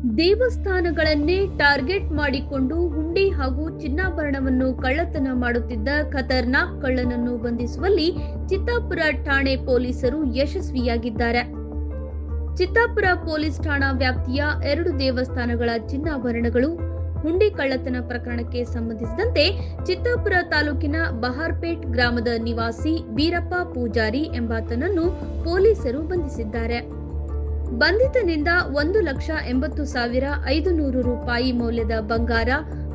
ದೇವಸ್ಥಾನಗಳನ್ನೇ target ಮಾಡಿಕೊಂಡು ಹುಂಡಿ ಹಾಗೂ ಚಿನ್ನಾಭರಣವನ್ನು ಕಳ್ಳತನ ಮಾಡುತ್ತಿದ್ದ ಖತರ್ನಾಕ್ ಕಳ್ಳನನ್ನು ಬಂಧಿಸುವಲ್ಲಿ ಚಿತ್ತಾಪುರ ಠಾಣೆ ಪೊಲೀಸರು ಯಶಸ್ವಿಯಾಗಿದ್ದಾರೆ. ಚಿತ್ತಾಪುರ ಪೊಲೀಸ್ ಠಾಣಾ ವ್ಯಾಪ್ತಿಯ ಎರಡು ದೇವಸ್ಥಾನಗಳ ಚಿನ್ನಾಭರಣಗಳು ಹುಂಡಿ ಕಳ್ಳತನ ಪ್ರಕರಣಕ್ಕೆ ಸಂಬಂಧಿಸಿದಂತೆ ಚಿತ್ತಾಪುರ ತಾಲೂಕಿನ ಬಹಾರ್ಪೇಟ್ ಗ್ರಾಮದ ನಿವಾಸಿ ಬೀರಪ್ಪ ಪೂಜಾರಿ ಎಂಬಾತನನ್ನು ಪೊಲೀಸರು ಬಂಧಿಸಿದ್ದಾರೆ. ಬಂಧಿತನಿಂದ ಒಂದು ಲಕ್ಷ ಎಂಬತ್ತು ಸಾವಿರ ಐದು ನೂರು ರೂಪಾಯಿ ಮೌಲ್ಯದ ಬಂಗಾರ,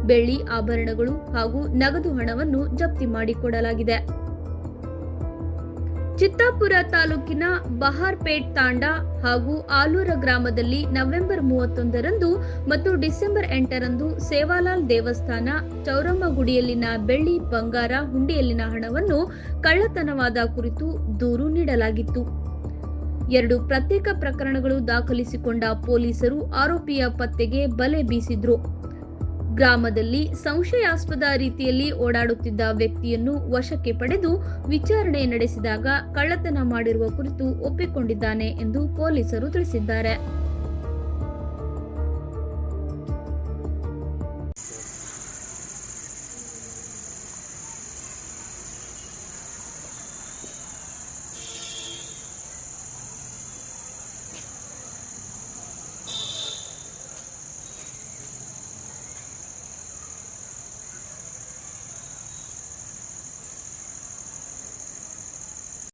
ಬೆಳ್ಳಿ ಆಭರಣಗಳು ಹಾಗೂ ನಗದು ಹಣವನ್ನು ಜಪ್ತಿ ಮಾಡಿಕೊಡಲಾಗಿದೆ. ಚಿತ್ತಾಪುರ ತಾಲೂಕಿನ ಬಹಾರ್ಪೇಟ್ ತಾಂಡ ಹಾಗೂ ಆಲೂರ ಗ್ರಾಮದಲ್ಲಿ ನವೆಂಬರ್ ಮೂವತ್ತೊಂದರಂದು ಮತ್ತು ಡಿಸೆಂಬರ್ ಎಂಟರಂದು ಸೇವಾಲಾಲ್ ದೇವಸ್ಥಾನ ಚೌರಮ್ಮ ಗುಡಿಯಲ್ಲಿನ ಬೆಳ್ಳಿ, ಬಂಗಾರ, ಹುಂಡಿಯಲ್ಲಿನ ಹಣವನ್ನು ಕಳ್ಳತನವಾದ ಕುರಿತು ದೂರು ನೀಡಲಾಗಿತ್ತು. ಎರಡು ಪ್ರತ್ಯೇಕ ಪ್ರಕರಣಗಳು ದಾಖಲಿಸಿಕೊಂಡ ಪೊಲೀಸರು ಆರೋಪಿಯ ಪತ್ತೆಗೆ ಬಲೆ ಬೀಸಿದ್ರು. ಗ್ರಾಮದಲ್ಲಿ ಸಂಶಯಾಸ್ಪದ ರೀತಿಯಲ್ಲಿ ಓಡಾಡುತ್ತಿದ್ದ ವ್ಯಕ್ತಿಯನ್ನು ವಶಕ್ಕೆ ಪಡೆದು ವಿಚಾರಣೆ ನಡೆಸಿದಾಗ ಕಳ್ಳತನ ಮಾಡಿರುವ ಕುರಿತು ಒಪ್ಪಿಕೊಂಡಿದ್ದಾನೆ ಎಂದು ಪೊಲೀಸರು ತಿಳಿಸಿದ್ದಾರೆ.